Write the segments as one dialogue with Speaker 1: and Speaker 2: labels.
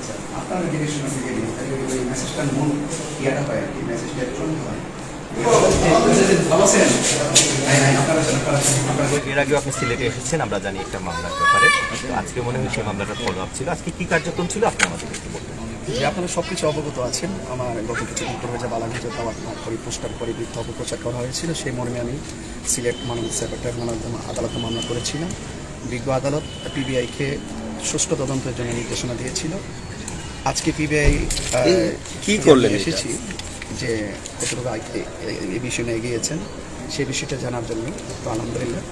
Speaker 1: আচ্ছা আপনার থেকে ওই মেসেজটার মূল ইয়েটা হয় আর কি মেসেজটা হয়।
Speaker 2: এর আগেও আপনি সিলেটে এসেছেন আমরা জানি একটা মামলার ব্যাপারে। আজকে মনে হয় সেই মামলাটা ফলো আপ ছিল। আজকে কি কার্যক্রম ছিল আপনি আমাদের একটু বলবেন।
Speaker 1: যে আপনারা সব কিছু অবগত আছেন আমার গত কিছুদিন পূর্বে যে বালাঘাটে দাওয়াত না করে পোস্টার করে মিথ্যা অপপ্রচার করা হয়েছিল। সেই মর্মে আমি সিলেট সেক্রেটারি আদালতে মামলা করেছিলাম। বিজ্ঞ আদালত পিবিআইকে সুষ্ঠু তদন্তের জন্য নির্দেশনা দিয়েছিল। আজকে পিবিআই
Speaker 3: কি করলেন
Speaker 1: এসেছি যে কতটুকু এই বিষয় নিয়ে এগিয়েছেন। সেই বিষয়টা জানার জন্য তো আলহামদুলিল্লাহ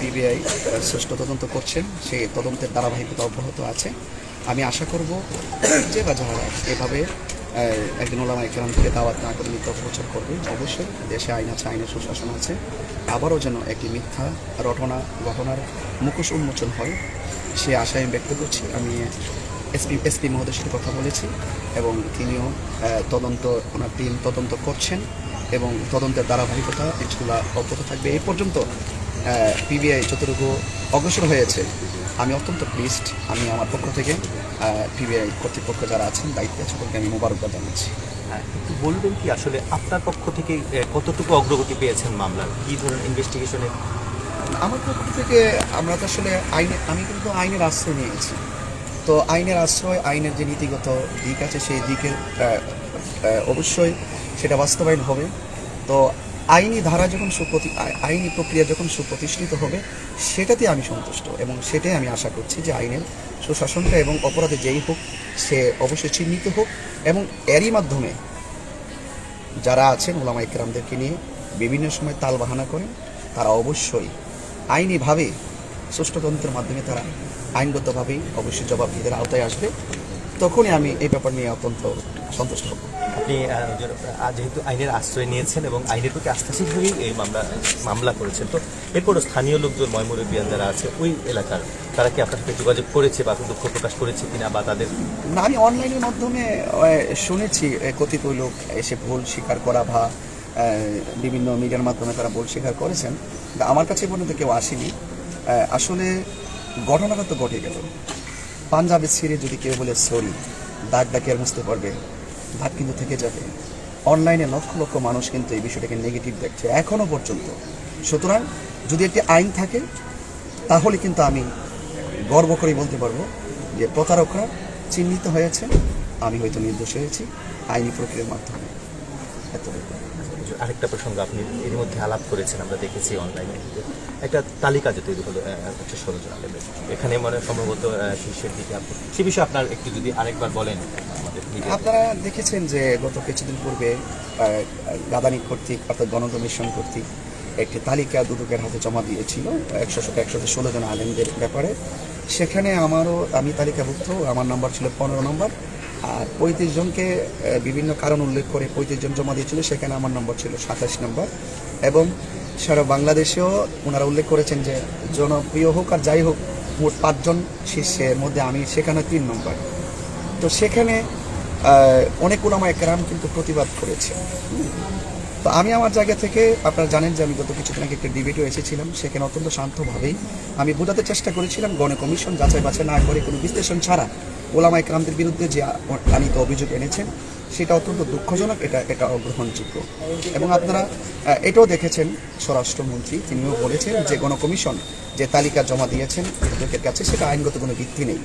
Speaker 1: পিবিআই সুষ্ঠু তদন্ত করছেন। সেই তদন্তের ধারাবাহিকতা অব্যাহত আছে। আমি আশা করব যে বা যারা এভাবে আহ, একদিন ওলামা একরাম থেকে দাওয়াত না করে মিথ্যা প্রচার করবে অবশ্যই দেশে আইন আছে আইনের সুশাসন আছে। আবারও যেন একটি মিথ্যা রটনা ঘটনার মুখোশ উন্মোচন হয় সে আশা আমি ব্যক্ত করছি। আমি এসপি এসপি মহোদয়ের সাথে কথা বলেছি এবং তিনিও তদন্ত ওনার টিম তদন্ত করছেন এবং তদন্তের ধারাবাহিকতা ইনশাল্লাহ অব্যাহত থাকবে। এই পর্যন্ত পিবিআই যতটুকু অগ্রসর হয়েছে আমি অত্যন্ত প্লিজড আমি আমার পক্ষ থেকে পিবিআই কর্তৃপক্ষ যারা আছেন দায়িত্বে আছে তাদেরকে আমি মোবারকবাদ জানাচ্ছি।
Speaker 2: হ্যাঁ একটু বলবেন কি আসলে আপনার পক্ষ থেকে কতটুকু অগ্রগতি পেয়েছেন মামলার? কী ধরনের ইনভেস্টিগেশনে
Speaker 1: আমার পক্ষ থেকে আমরা তো আসলে আইনে আমি কিন্তু আইনের আশ্রয় নিয়েছি। তো আইনের আশ্রয় আইনের যে নীতিগত দিক আছে সেই আহ, অবশ্যই সেটা বাস্তবায়ন হবে। তো আইনি ধারা যখন সুপ্রতি আইনি প্রক্রিয়া যখন সুপ্রতিষ্ঠিত হবে সেটাতে আমি সন্তুষ্ট এবং সেটাই আমি আশা করছি যে আইনের সুশাসনটা এবং অপরাধে যেই হোক সে অবশ্যই চিহ্নিত হোক এবং এরই মাধ্যমে যারা আছেন ওলামা ইকরামদেরকে নিয়ে বিভিন্ন সময় তাল বাহানা করেন তারা অবশ্যই আইনিভাবে সুষ্ঠুতন্ত্রের মাধ্যমে তারা আইনগতভাবেই অবশ্যই জবাব জবাবদিহিদের আওতায় আসবে। তখনই আমি এই ব্যাপার নিয়ে অত্যন্ত সন্তুষ্ট হব।
Speaker 2: আপনি যেহেতু আইনের আশ্রয় নিয়েছেন এবং আইনের প্রতি আস্থাশীল হয়েই এই মামলা মামলা করেছেন তো এরপরও স্থানীয় লোকজন ময়মুরব্বিয়ান যারা আছে ওই এলাকার তারা কি আপনার সাথে যোগাযোগ করেছে বা দুঃখ প্রকাশ করেছে কিনা বা তাদের
Speaker 1: না আমি অনলাইনের মাধ্যমে শুনেছি কতিপয় লোক এসে ভুল স্বীকার করা বা বিভিন্ন মিডিয়ার মাধ্যমে তারা ভুল স্বীকার করেছেন। আমার কাছে পর্যন্ত কেউ আসেনি। আসলে ঘটনাটা তো ঘটে গেল। পাঞ্জাবে ছিঁড়ে যদি কেউ বলে সরি, দাগ ডাকে আর বুঝতে পারবে দাগ কিন্তু থেকে যাবে। অনলাইনে লক্ষ লক্ষ মানুষ কিন্তু এই বিষয়টাকে নেগেটিভ দেখছে এখনও পর্যন্ত। সুতরাং যদি একটি আইন থাকে, তাহলে কিন্তু আমি গর্ব করে বলতে পারব যে প্রতারকরা চিহ্নিত হয়েছে, আমি হয়তো নির্দোষ হয়েছি, আইনি প্রক্রিয়ার মাধ্যমে। এতটুকু।
Speaker 2: আরেকটা প্রসঙ্গ আপনি এর মধ্যে আলাপ করেছেন, আমরা দেখেছি অনলাইনে একটা তালিকা যে তৈরি হলো হচ্ছে ষোলো জন আলেমের এখানে মানে সম্ভবত শীর্ষের দিকে আপনি সে বিষয়ে আপনার একটু যদি আরেকবার বলেন
Speaker 1: আপনারা দেখেছেন যে গত কিছুদিন পূর্বে গাদানি কর্তৃক অর্থাৎ গণকমিশন কর্তৃক একটি তালিকা দুদকের হাতে জমা দিয়েছিল, একশো একশো ষোলো জন আলেমদের ব্যাপারে। সেখানে আমারও আমি তালিকাভুক্ত, আমার নম্বর ছিল পনেরো নম্বর আর পঁয়ত্রিশ জনকে বিভিন্ন কারণ উল্লেখ করে পঁয়ত্রিশ জন জমা দিয়েছিল, সেখানে আমার নম্বর ছিল সাতাশ নম্বর এবং সারা বাংলাদেশেও ওনারা উল্লেখ করেছেন যে, জনপ্রিয় হোক আর যাই হোক, মোট পাঁচজন শীর্ষের মধ্যে আমি, সেখানে তিন নম্বর তো সেখানে অনেক ওলামা একরাম কিন্তু প্রতিবাদ করেছে। তো আমি আমার জায়গা থেকে, আপনারা জানেন যে আমি গত কিছুদিন আগে একটা ডিবেটও এসেছিলাম, সেখানে অত্যন্ত শান্তভাবেই আমি বোঝাতে চেষ্টা করেছিলাম গণ কমিশন, যাচাই বাছাই না করে কোনো বিশ্লেষণ ছাড়া ওলামা একরামদের বিরুদ্ধে যে আনিত অভিযোগ এনেছেন, সেটা অত্যন্ত দুঃখজনক, এটা এটা অগ্রহণযোগ্য। এবং আপনারা এটাও দেখেছেন, স্বরাষ্ট্রমন্ত্রী, তিনিও বলেছেন যে গণকমিশন যে তালিকা জমা দিয়েছেন দুদকের কাছে, সেটা আইনগত কোনো ভিত্তি নেই।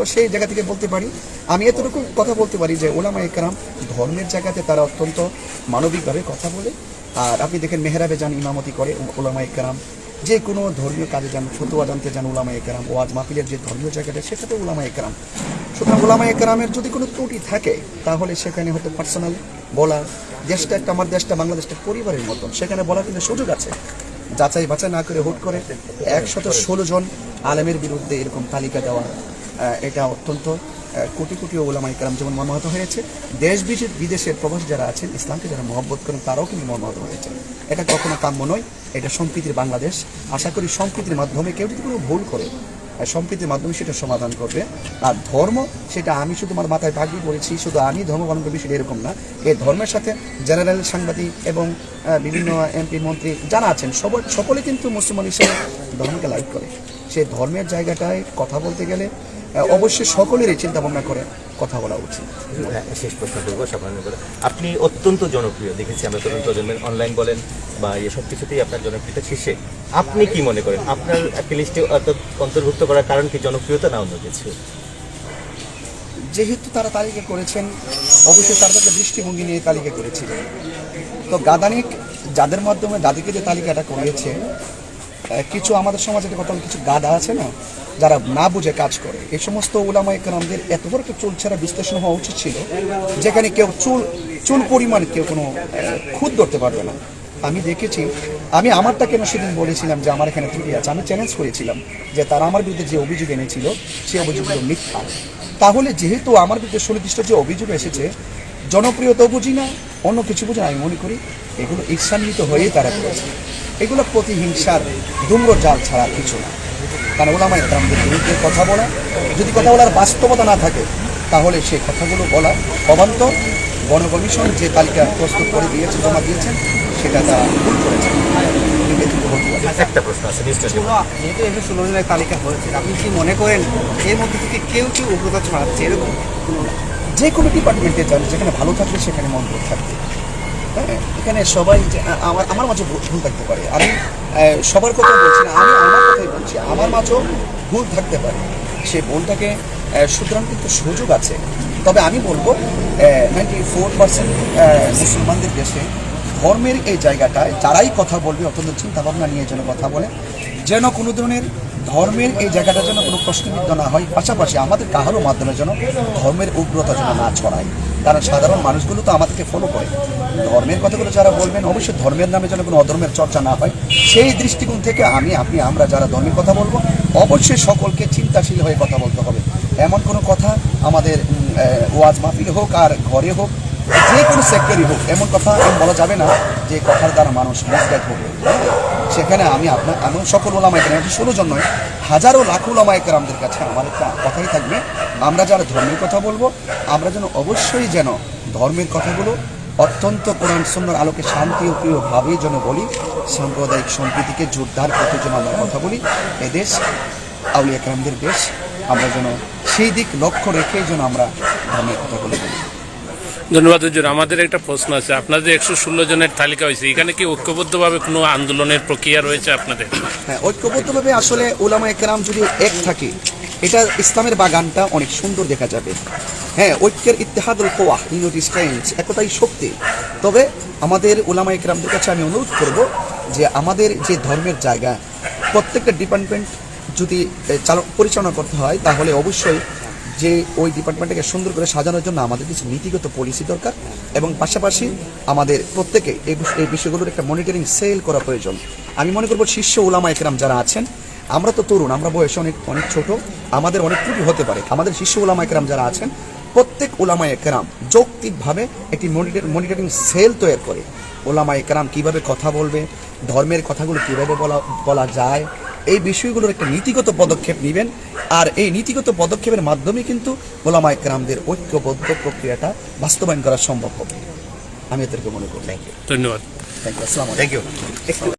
Speaker 1: তো সেই জায়গা থেকে বলতে পারি, আমি এতটুকু কথা বলতে পারি যে ওলামা একরাম ধর্মের জায়গাতে তারা অত্যন্ত মানবিকভাবে কথা বলে। আর আপনি দেখেন মেহরাবে যান, ইমামতি করে ওলামা একরাম। যে কোনো ধর্মীয় কাজে যান, ফতুয়া জানতে যান ওলামা একরাম ওয়াজ মাহফিলের যে ধর্মীয় জায়গাটা, সেটাতে ওলামা একরাম। সুতরাং ওলামা একরামের যদি কোনো ত্রুটি থাকে, তাহলে সেখানে হয়তো পার্সোনাল বলা, দেশটা একটা আমার দেশটা, বাংলাদেশটা পরিবারের মতন, সেখানে বলার কিন্তু সুযোগ আছে। যাচাই বাছাই না করে হুট করে একশত ষোলো জন আলেমের বিরুদ্ধে এরকম তালিকা দেওয়া এটা অত্যন্ত কোটি কোটি ওলামাই কালাম যেমন মর্মাহত হয়েছে, দেশ বিদেশ- বিদেশের প্রবাসী যারা আছেন, ইসলামকে যারা মহব্বত করেন, তারাও কিন্তু মর্মাহত হয়েছে। এটা কখনো কাম্য নয়, এটা সম্প্রীতির বাংলাদেশ। আশা করি সম্প্রীতির মাধ্যমে কেউ যদি কোনো ভুল করে সম্প্রীতির মাধ্যমে সেটা সমাধান করবে। আর ধর্ম, সেটা আমি শুধু আমার মাথায় পাগড়ি পড়েছি, শুধু আমি ধর্ম পালন করবি সেটা এরকম না। এই ধর্মের সাথে জেনারেল সাংবাদিক এবং বিভিন্ন এমপি, মন্ত্রী যারা আছেন সব- সকলে কিন্তু মুসলমান হিসেবে ধর্মকে লাইক করে। সেই ধর্মের জায়গাটায় কথা বলতে গেলে অবশ্যই সকলেরই চিন্তা ভাবনা করে কথা বলা উচিত।
Speaker 2: হ্যাঁ, শেষ প্রশ্ন করব সামান্য করে আপনি অত্যন্ত জনপ্রিয় দেখেছি আমরা তরুণ প্রজন্মের অনলাইন বলেন বা এসব কিছুতেই আপনার জনপ্রিয়তা শীর্ষে। আপনি কি মনে করেন? আপনার একটা লিস্টে অন্তর্ভুক্ত করার কারণ কি জনপ্রিয়তা না অন্য কিছু?
Speaker 1: যেহেতু তারা তালিকা করেছেন অবশ্যই তারা তাদের দৃষ্টিভঙ্গি নিয়ে তালিকা করেছিলেন। তো গাদানিক যাদের মাধ্যমে দাদিকে যে তালিকাটা করিয়েছে কিছু আমাদের সমাজে কত কিছু গাদা আছে না, যারা না বুঝে কাজ করে। এই সমস্ত উলামা একরামদের এত বড় একটা চুল ছাড়া বিশ্লেষণ হওয়া উচিত ছিল, যেখানে কেউ চুল চুল পরিমাণ কেউ কোনো খুদ ধরতে পারবে না। আমি দেখেছি, আমি আমারটা কেন সেদিন বলেছিলাম যে আমার এখানে ত্রুটি আছে? আমি চ্যালেঞ্জ করেছিলাম যে তারা আমার বিরুদ্ধে যে অভিযোগ এনেছিল সেই অভিযোগগুলো মিথ্যা। তাহলে যেহেতু আমার বিরুদ্ধে সুনির্দিষ্ট যে অভিযোগ এসেছে জনপ্রিয়তা বুঝি না, অন্য কিছু বুঝি না, আমি মনে করি এগুলো ঈর্ষান্বিত হয়েই তারা করেছে। এগুলো প্রতিহিংসার দুম্র জাল ছাড়া কিছু না। কারণ ওলামা ইকরামদের বিরুদ্ধে কথা বলা যদি কথা বলার বাস্তবতা না থাকে তাহলে সে কথাগুলো বলা অবান্ত। গণকমিশন যে তালিকা প্রস্তুত করে দিয়েছে জমা দিয়েছেন সেটা তারা ভুল করেছে। ব্যতীত
Speaker 2: একটা প্রশ্ন আছে
Speaker 4: যেহেতু একশো ষোলো জনের তালিকা হয়েছে আপনি কি মনে করেন এর মধ্যে থেকে কেউ কেউ উগ্রতা ছড়াচ্ছে এরকম?
Speaker 1: যে কোনো ডিপার্টমেন্টে যান যেখানে ভালো থাকলে সেখানে মন ভালো থাকবে। হ্যাঁ এখানে সবাই আমার আমার মাঝে ভুল থাকতে পারে। আমি সবার কথা বলছি না, আমি আমার কথাই বলছি, আমার মাঝেও ভুল থাকতে পারে। সেই ভুলটাকে সুতরাং কিন্তু সুযোগ আছে। তবে আমি বলব নাইনটি ফোর পার্সেন্ট মুসলমানদের দেশে ধর্মের এই জায়গাটায় যারাই কথা বলবে, অত্যন্ত চিন্তা ভাবনা নিয়ে যেন কথা বলে, যেন কোনো ধরনের ধর্মের এই জায়গাটা যেন কোনো প্রশ্নবিদ্ধ না হয়, পাশাপাশি আমাদের কাহারও মাধ্যমে যেন ধর্মের উগ্রতা যেন না ছড়ায়। কারণ সাধারণ মানুষগুলো তো আমাদেরকে ফলো করে। ধর্মের কথাগুলো যারা বলবেন, অবশ্যই ধর্মের নামে যেন কোনো অধর্মের চর্চা না হয়। সেই দৃষ্টিকোণ থেকে আমি, আপনি, আমরা যারা ধর্মের কথা বলব, অবশ্যই সকলকে চিন্তাশীল হয়ে কথা বলতে হবে। এমন কোনো কথা আমাদের ওয়াজ মাহফিল হোক আর ঘরে হোক, যে কোনো সেক্টরই হোক, এমন কথা এমন বলা যাবে না যে কথার দ্বারা মানুষ মিসগাইড হবে। সেখানে আমি আপনার, আমি সকল ওলামা একরাম ষোলো জন হাজারো লাখো ওলামা একরামদের কাছে আমার একটা কথাই থাকবে। আমরা যারা ধর্মের কথা বলব আমরা যেন অবশ্যই যেন ধর্মের কথাগুলো অত্যন্ত কোরআন সুন্দর আলোকে শান্তি ও প্রিয়ভাবেই যেন বলি সাম্প্রদায়িক সম্প্রীতিকে জোরদার করতে যেন আমরা কথা বলি এদেশ আউলিয়া একরামদের দেশ আমরা যেন সেই দিক লক্ষ্য রেখেই যেন আমরা ধর্মের কথাগুলো বলি।
Speaker 5: ধন্যবাদ হুজুর। আমাদের একটা প্রশ্ন আছে। আপনাদের একশো ষোলো জনের তালিকা হয়েছে। এখানে কি ঐক্যবদ্ধভাবে কোনো আন্দোলনের প্রক্রিয়া রয়েছে আপনাদের?
Speaker 1: হ্যাঁ ঐক্যবদ্ধভাবে আসলে ওলামা একরাম যদি এক থাকে এটা ইসলামের বাগানটা অনেক সুন্দর দেখা যাবে। হ্যাঁ ঐক্যের ইতিহাদুল কোয়া ইউনিটি স্ট্রেংথ একতাই শক্তি। তবে আমাদের ওলামা একরামদের কাছে আমি অনুরোধ করব যে আমাদের যে ধর্মের জায়গা, প্রত্যেকটা ডিপার্টমেন্ট যদি পরিচালনা করতে হয়, তাহলে অবশ্যই যে ওই ডিপার্টমেন্টটাকে সুন্দর করে সাজানোর জন্য আমাদের কিছু নীতিগত পলিসি দরকার এবং পাশাপাশি আমাদের প্রত্যেকে এই বিষয়গুলোর একটা মনিটরিং সেল করা প্রয়োজন। আমি মনে করব শীর্ষ ওলামা একরাম যারা আছেন আমরা তো তরুণ আমরা বয়সে অনেক অনেক ছোট আমাদের অনেক ত্রুটি হতে পারে। আমাদের শীর্ষ ওলামা একরাম যারা আছেন প্রত্যেক ওলামা একরাম যৌক্তিকভাবে একটি মনিটরিং সেল তৈরি করে। ওলামা একরাম কীভাবে কথা বলবে ধর্মের কথাগুলো কীভাবে বলা বলা যায় এই বিষয়গুলোর একটা নীতিগত পদক্ষেপ নেবেন। আর এই নীতিগত পদক্ষেপের মাধ্যমে কিন্তু ওলামা একরামদের ঐক্যবদ্ধ প্রক্রিয়াটা বাস্তবায়ন করা সম্ভব হবে। আমি এদেরকে মনে করি।
Speaker 5: ধন্যবাদ।
Speaker 1: থ্যাংক ইউ আসসালামু আলাইকুম।
Speaker 2: Thank you